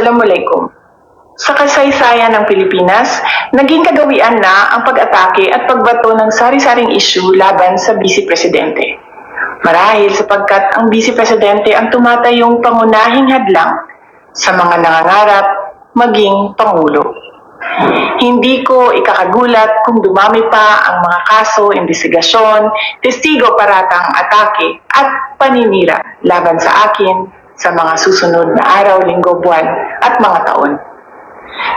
Assalamualaikum. Sa kasaysayan ng Pilipinas, naging kagawian na ang pag-atake at pagbato ng sari-saring issue laban sa Vice Presidente. Marahil sapagkat ang Vice Presidente ang tumatayong pangunahing hadlang sa mga nangangarap maging Pangulo. Hindi ko ikakagulat kung dumami pa ang mga kaso, investigasyon, testigo paratang atake at paninira laban sa akin sa mga susunod na araw, linggo, buwan at mga taon.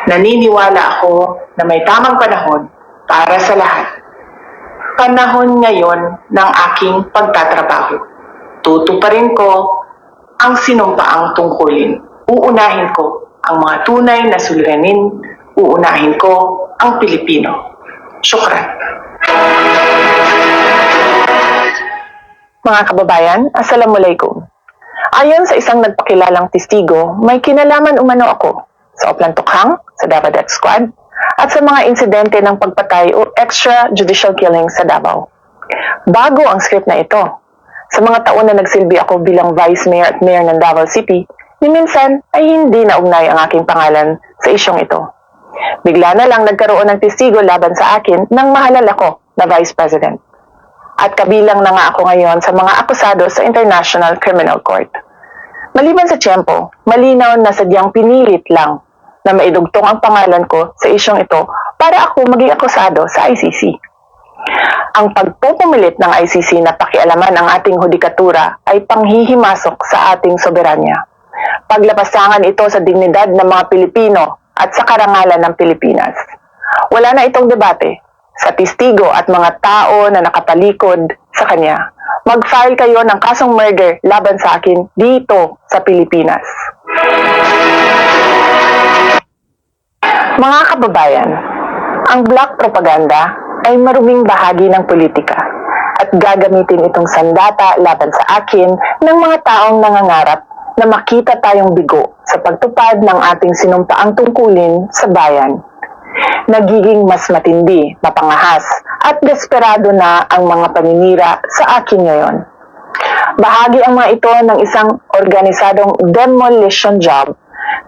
Naniniwala ako na may tamang panahon para sa lahat. Panahon ngayon ng aking pagtatrabaho. Tutuparin ko ang sinumpaang tungkulin. Uunahin ko ang mga tunay na suliranin. Uunahin ko ang Pilipino. Syukran. Mga kababayan, Assalamualaikum. Ayon sa isang nagpakilalang testigo, may kinalaman umano ako sa Oplan Tukhang, sa Davao Death Squad, at sa mga insidente ng pagpatay o extrajudicial killing sa Davao. Bago ang script na ito, sa mga taon na nagsilbi ako bilang Vice Mayor at Mayor ng Davao City, ni minsan ay hindi naugnay ang aking pangalan sa isyong ito. Bigla na lang nagkaroon ng testigo laban sa akin nang mahalal ako na Vice President. At kabilang na nga ako ngayon sa mga akusado sa International Criminal Court. Maliban sa tiyempo, malinaw na sadyang pinilit lang na maidugtong ang pangalan ko sa isyong ito para ako maging akusado sa ICC. Ang pagpupumilit ng ICC na pakialaman ang ating hudikatura ay panghihimasok sa ating soberanya. Paglapasangan ito sa dignidad ng mga Pilipino at sa karangalan ng Pilipinas. Wala na itong debate sa testigo at mga tao na nakatalikod sa kanya. Mag-file kayo ng kasong murder laban sa akin dito sa Pilipinas. Mga kababayan, ang black propaganda ay maruming bahagi ng politika at gagamitin itong sandata laban sa akin ng mga taong nangangarap na makita tayong bigo sa pagtupad ng ating sinumpaang tungkulin sa bayan. Nagiging mas matindi, mapangahas at desperado na ang mga paninira sa akin ngayon. Bahagi ang mga ito ng isang organisadong demolition job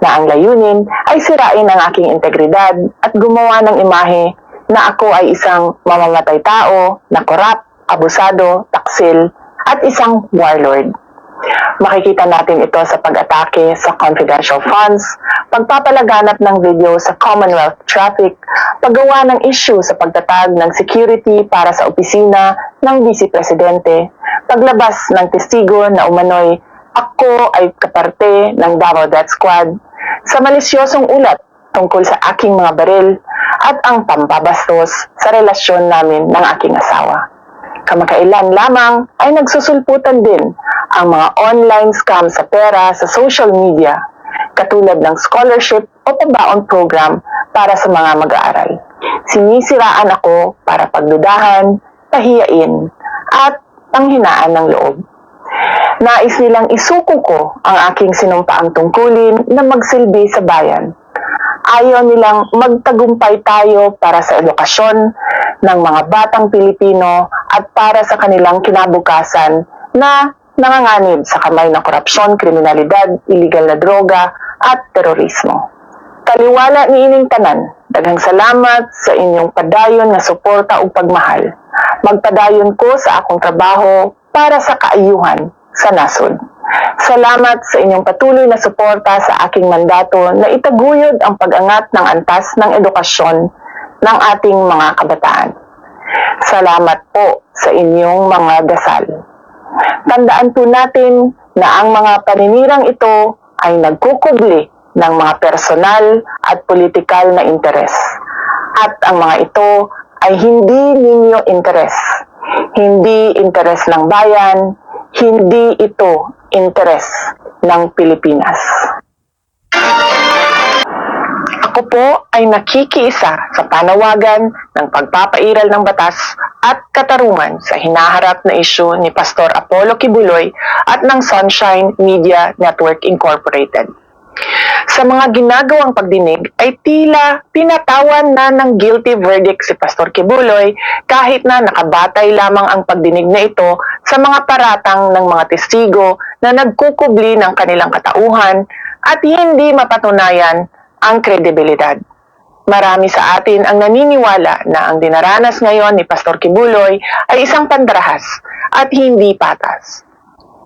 na ang layunin ay sirain ang aking integridad at gumawa ng imahe na ako ay isang mamamatay tao, na korap, abusado, taksil, at isang warlord. Makikita natin ito sa pag-atake sa confidential funds, pagpapalaganap ng video sa Commonwealth traffic, paggawa ng issue sa pagtatag ng security para sa opisina ng Vice Presidente, paglabas ng testigo na umano'y ako ay kaparte ng Davao Death Squad, sa malisyosong ulat tungkol sa aking mga baril at ang pampabastos sa relasyon namin ng aking asawa. Kamakailan lamang ay nagsusulputan din ang mga online scam sa pera sa social media, katulad ng scholarship o pabaon program para sa mga mag-aaral. Sinisiraan ako para pagdudahan, pahiyain, at panghinaan ng loob. Nais nilang isuko ko ang aking sinumpaang tungkulin na magsilbi sa bayan. Ayaw nilang magtagumpay tayo para sa edukasyon ng mga batang Pilipino at para sa kanilang kinabukasan na nanganganib sa kamay ng korupsyon, kriminalidad, illegal na droga at terorismo. Taliwala ni ining tanan, daghang salamat sa inyong padayon nga suporta ug pagmahal. Magpadayon ko sa akong trabaho para sa kaayuhan sa nasod. Salamat sa inyong patuloy na suporta sa aking mandato na itaguyod ang pag-angat ng antas ng edukasyon ng ating mga kabataan. Salamat po sa inyong mga dasal. Tandaan po natin na ang mga paninirang ito ay nagkukubli ng mga personal at politikal na interes. At ang mga ito ay hindi ninyo interes. Hindi interes ng bayan, hindi ito interes ng Pilipinas. Ako po ay nakikiisa sa panawagan ng pagpapairal ng batas at katarungan sa hinaharap na isyu ni Pastor Apollo Kibuloy at ng Sunshine Media Network Incorporated. Sa mga ginagawang pagdinig ay tila pinatawan na ng guilty verdict si Pastor Kibuloy kahit na nakabatay lamang ang pagdinig na ito sa mga paratang ng mga testigo na nagkukubli ng kanilang katauhan at hindi mapatunayan ang kredibilidad. Marami sa atin ang naniniwala na ang dinaranas ngayon ni Pastor Kibuloy ay isang pandarahas at hindi patas.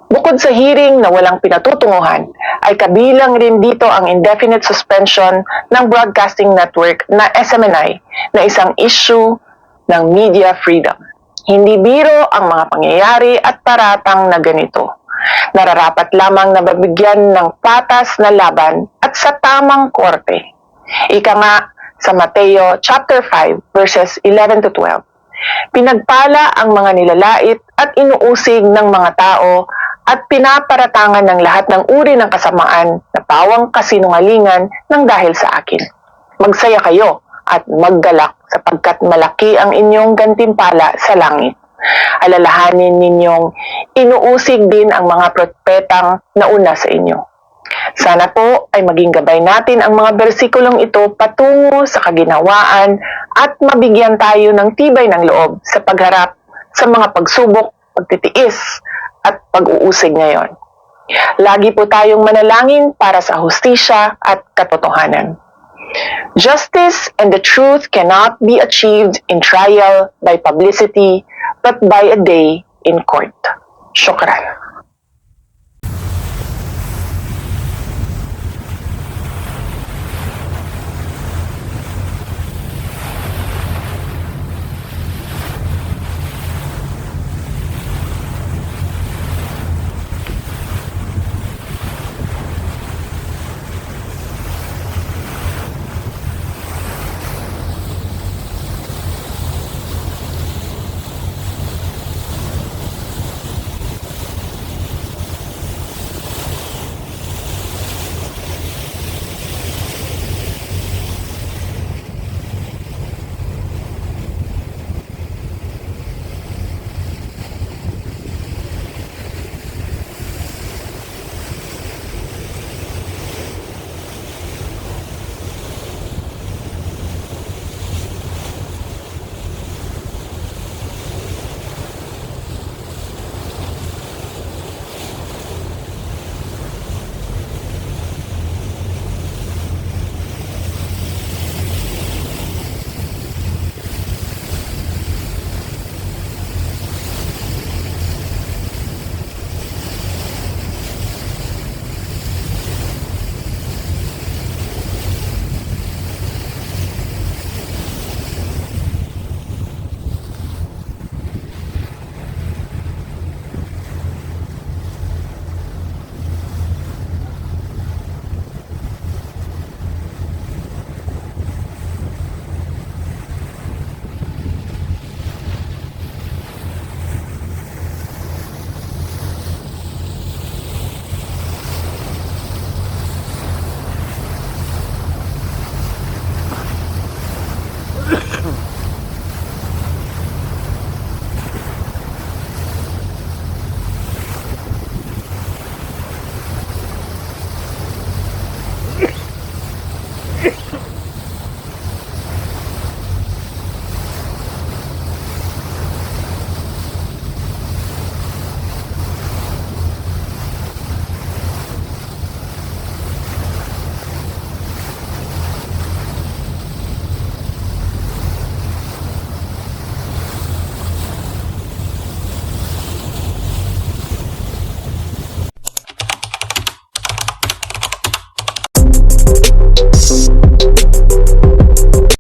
Bukod sa hearing na walang pinatutunguhan, ay kabilang rin dito ang indefinite suspension ng Broadcasting Network na SMNI na isang issue ng media freedom. Hindi biro ang mga pangyayari at paratang na ganito. Nararapat lamang na babigyan ng patas na laban at sa tamang korte. Ika nga sa Mateo chapter 5 verses 11 to 12. Pinagpala ang mga nilalait at inuusig ng mga tao at pinaparatangan ng lahat ng uri ng kasamaan na pawang kasinungalingan ng dahil sa akin. Magsaya kayo at maggalak sapagkat malaki ang inyong gantimpala sa langit. Alalahanin ninyong inuusig din ang mga propetang nauna sa inyo. Sana po ay maging gabay natin ang mga bersikulong ito patungo sa kaginawaan at mabigyan tayo ng tibay ng loob sa pagharap sa mga pagsubok, pagtitiis at pag-uusig ngayon. Lagi po tayong manalangin para sa hustisya at katotohanan. Justice and the truth cannot be achieved in trial by publicity, but by a day in court. Shukran.